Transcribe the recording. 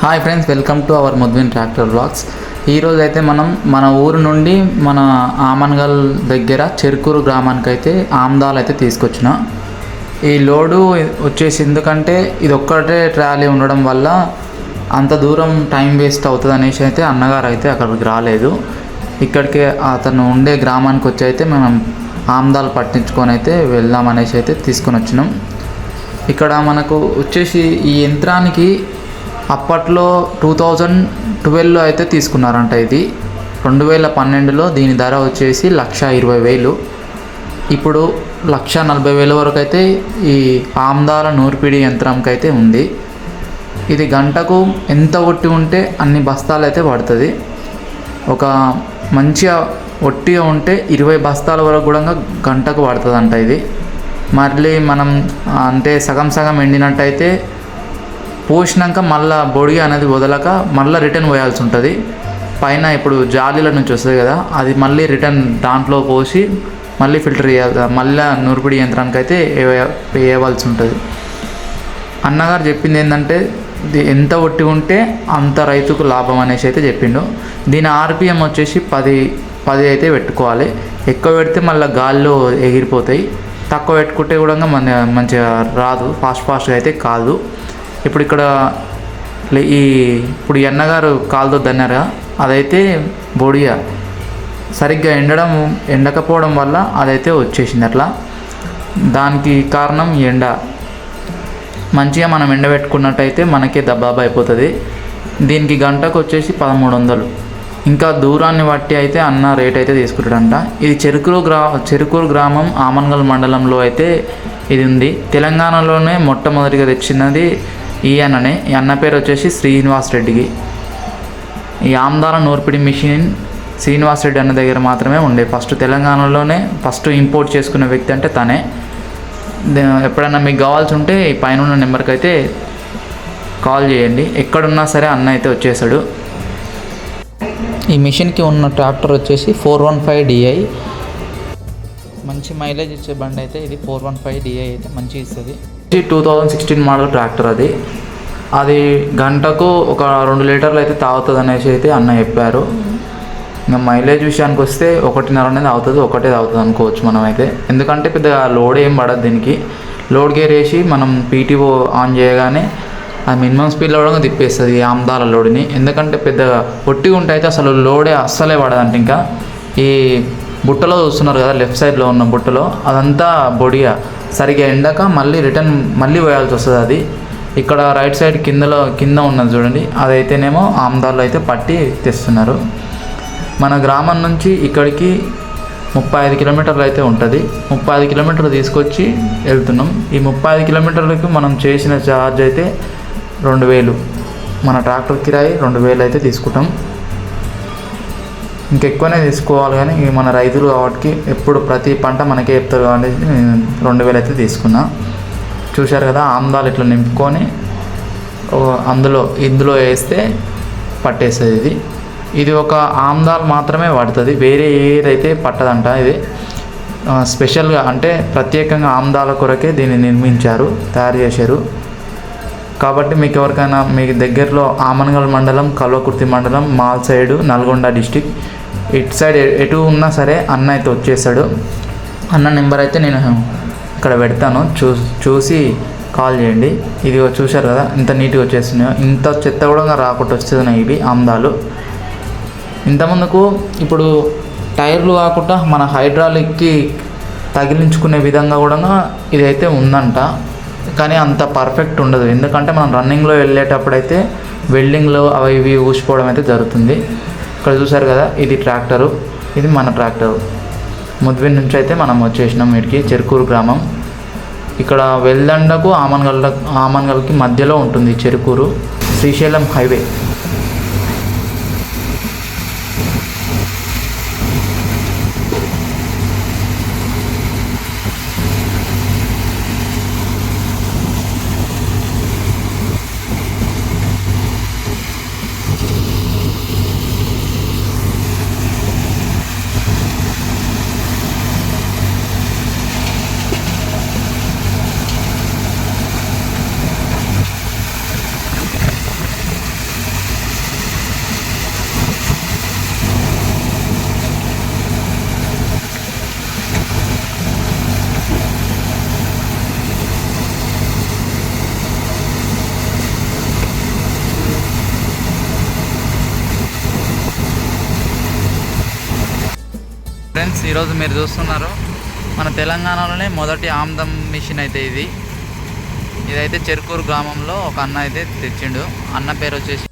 Hi friends welcome to our ముద్విన్ tractor blogs ఈరోజు అయితే మనం మన ఊరు నుండి మన ఆమన్గల్ దగ్గర చెరుకూరు గ్రామానికి అయితే ఆమ్దాలు అయితే తీసుకొచ్చిన. ఈ లోడు వచ్చేసి ఎందుకంటే ఇది ఒక్కటే ట్రాలీ ఉండడం వల్ల అంత దూరం టైం వేస్ట్ అవుతుంది అనేసి అయితే అన్నగారు అయితే అక్కడికి రాలేదు. ఇక్కడికి అతను ఉండే గ్రామానికి వచ్చి అయితే మనం ఆమ్దాలు పట్టించుకొని అయితే వెళ్దాం అనేసి అయితే తీసుకొని వచ్చినాం ఇక్కడ మనకు వచ్చేసి ఈ యంత్రానికి అప్పట్లో టూ థౌజండ్ ట్వెల్వ్లో అయితే తీసుకున్నారంట ఇది. రెండు వేల పన్నెండులో దీని ధర వచ్చేసి లక్ష ఇరవై వేలు. ఇప్పుడు లక్ష నలభై వేల వరకు అయితే ఈ ఆమ్దాల నూర్పిడి యంత్రంకి అయితే ఉంది. ఇది గంటకు ఎంత ఒట్టి ఉంటే అన్ని బస్తాలు అయితే పడుతుంది. ఒక మంచిగా ఒట్టిగా ఉంటే ఇరవై బస్తాల వరకు కూడా గంటకు పడుతుంది అంట ఇది. మళ్ళీ మనం అంటే సగం సగం ఎండినట్టయితే పోసినాక మళ్ళా బొడిగి అనేది వదలక మళ్ళీ రిటర్న్ పోయాల్సి ఉంటుంది. పైన ఇప్పుడు జాలీల నుంచి వస్తుంది కదా అది మళ్ళీ రిటర్న్ దాంట్లో పోసి మళ్ళీ ఫిల్టర్ చేయాలి మళ్ళీ నూర్పిడి యంత్రానికి అయితే వేయ- వేయవలసి ఉంటుంది. అన్నగారు చెప్పింది ఏంటంటే ఎంత ఒట్టి ఉంటే అంత రైతుకు లాభం అనేసి అయితే చెప్పిండు. దీని ఆర్పిఎం వచ్చేసి పది పది అయితే పెట్టుకోవాలి. ఎక్కువ పెడితే మళ్ళీ గాల్లో ఎగిరిపోతాయి. తక్కువ పెట్టుకుంటే కూడా మన మంచిగా రాదు ఫాస్ట్ ఫాస్ట్గా అయితే కాదు. ఇప్పుడు ఇక్కడ ఈ ఇప్పుడు ఎన్నగారు కాలుతో దన్నారా? అదైతే బొడియా. సరిగ్గా ఎండడం ఎండకపోవడం వల్ల అదైతే వచ్చేసింది అట్లా దానికి కారణం ఎండ. మంచిగా మనం ఎండబెట్టుకున్నట్టయితే మనకే దబ్బాబా అయిపోతుంది. దీనికి గంటకు వచ్చేసి పదమూడు వందలు ఇంకా దూరాన్ని బట్టి అయితే అన్న రేట్ అయితే తీసుకుంటాడంట. ఇది చెరుకూరు గ్రా చెరుకూరు గ్రామం ఆమన్గల్ మండలంలో అయితే ఇది ఉంది. తెలంగాణలోనే మొట్టమొదటిగా తెచ్చినది ఈ అన్ననే. ఈ అన్న పేరు వచ్చేసి శ్రీనివాస్ రెడ్డికి. ఈ ఆమ్దాల నూర్పిడి మిషన్ శ్రీనివాస్ రెడ్డి అన్న దగ్గర మాత్రమే ఉండే. ఫస్ట్ తెలంగాణలోనే ఫస్ట్ ఇంపోర్ట్ చేసుకున్న వ్యక్తి అంటే తనే. దే- ఎప్పుడైనా మీకు కావాల్సి ఉంటే ఈ పైన ఉన్న నెంబర్కి అయితే కాల్ చేయండి. ఎక్కడున్నా సరే అన్న అయితే వచ్చేసాడు. ఈ మిషన్కి ఉన్న ట్రాక్టర్ వచ్చేసి ఫోర్ వన్ ఫైవ్ డిఐ మంచి మైలేజ్ ఇచ్చే బండి అయితే ఇది ఫోర్ వన్ ఫైవ్ డిఐ అయితే మంచిగా ఇస్తుంది. Two thousand sixteen model tractor అది. అది గంటకు ఒక రెండు లీటర్లు అయితే తాగుతుంది అనేసి అయితే అన్న చెప్పారు. ఇంకా మైలేజ్ విషయానికి వస్తే ఒకటిన్నర అనేది అవుతుంది ఒకటే తాగుతుంది అనుకోవచ్చు మనం అయితే ఎందుకంటే పెద్దగా లోడ్ ఏం పడదు దీనికి. లోడ్ గేర్ వేసి మనం పీటీఓ ఆన్ చేయగానే అది మినిమం స్పీడ్లో కూడా తిప్పేస్తుంది ఈ ఆమ్దాల లోడ్ని. ఎందుకంటే పెద్దగా పొట్టిగా ఉంటే అయితే అసలు లోడే అస్సలే పడదంట ఇంకా. ఈ బుట్టలో చూస్తున్నారు కదా లెఫ్ట్ సైడ్లో ఉన్న బుట్టలో. అదంతా బొడియా. సరిగా ఎండక మళ్ళీ రిటర్న్ మళ్ళీ పోయాల్సి వస్తుంది అది. ఇక్కడ రైట్ సైడ్ కిందలో కింద ఉన్నది చూడండి. అదైతేనేమో ఆమ్దాలు అయితే పట్టి తెస్తున్నారు. మన గ్రామం నుంచి ఇక్కడికి ముప్పై ఐదు కిలోమీటర్లు అయితే ఉంటుంది. ముప్పై ఐదు కిలోమీటర్లు తీసుకొచ్చి వెళ్తున్నాం. ఈ ముప్పై ఐదు కిలోమీటర్లకు మనం చేసిన ఛార్జ్ అయితే రెండు వేలు. మన ట్రాక్టర్ కిరాయి రెండు వేలు అయితే తీసుకుంటాం. ఇంకెక్కువనే తీసుకోవాలి కానీ మన రైతులు కాబట్టి ఎప్పుడు ప్రతి పంట మనకే చెప్తారు కాబట్టి రెండు వేలు అయితే తీసుకున్నా. చూశారు కదా ఆమ్దాలు ఇట్లా నింపుకొని అందులో ఇందులో వేస్తే పట్టేస్తుంది ఇది. ఇది ఒక ఆమ్దాల్ మాత్రమే పడుతుంది. వేరే ఏదైతే పట్టదంట ఇది స్పెషల్గా అంటే ప్రత్యేకంగా ఆమ్దాల కొరకే దీన్ని నిర్మించారు తయారు చేశారు. కాబట్టి మీకు ఎవరికైనా మీకు దగ్గరలో ఆమన్గల్ మండలం కల్వకుర్తి మండలం మాల్ సైడు నల్గొండ డిస్టిక్ ఇటు సైడ్ ఎటు ఉన్నా సరే అన్న అయితే వచ్చేసాడు. అన్న నెంబర్ అయితే నేను ఇక్కడ పెడతాను. చూ చూసి కాల్ చేయండి. ఇది చూశారు కదా ఇంత నీట్గా వచ్చేస్తున్నాయో. ఇంత చెత్త కూడా రాకుండా వస్తున్నాయి ఇవి ఆమ్దాలు. ఇంతమందుకు ఇప్పుడు టైర్లు కాకుండా మన హైడ్రాలిక్కి తగిలించుకునే విధంగా కూడా ఇదైతే ఉందంట. కానీ అంత పర్ఫెక్ట్ ఉండదు. ఎందుకంటే మనం రన్నింగ్లో వెళ్ళేటప్పుడు అయితే వెల్డింగ్లో అవి ఇవి ఊసిపోవడం అయితే జరుగుతుంది. ఇక్కడ చూసారు కదా ఇది ట్రాక్టరు ఇది మన ట్రాక్టరు. ముద్విన్ నుంచి అయితే మనం వచ్చేసినాం వీటికి చెరుకూరు గ్రామం. ఇక్కడ వెల్దండకు ఆమన్గల్ ఆమన్గల్కి మధ్యలో ఉంటుంది చెరుకూరు శ్రీశైలం హైవే. ఫ్రెండ్స్ ఈరోజు మీరు చూస్తున్నారు మన తెలంగాణలోనే మొదటి ఆమ్దం మిషన్ అయితే ఇది. ఇదైతే చెరుకూరు గ్రామంలో ఒక అన్న అయితే తెచ్చిండు. అన్న పేరు వచ్చేసి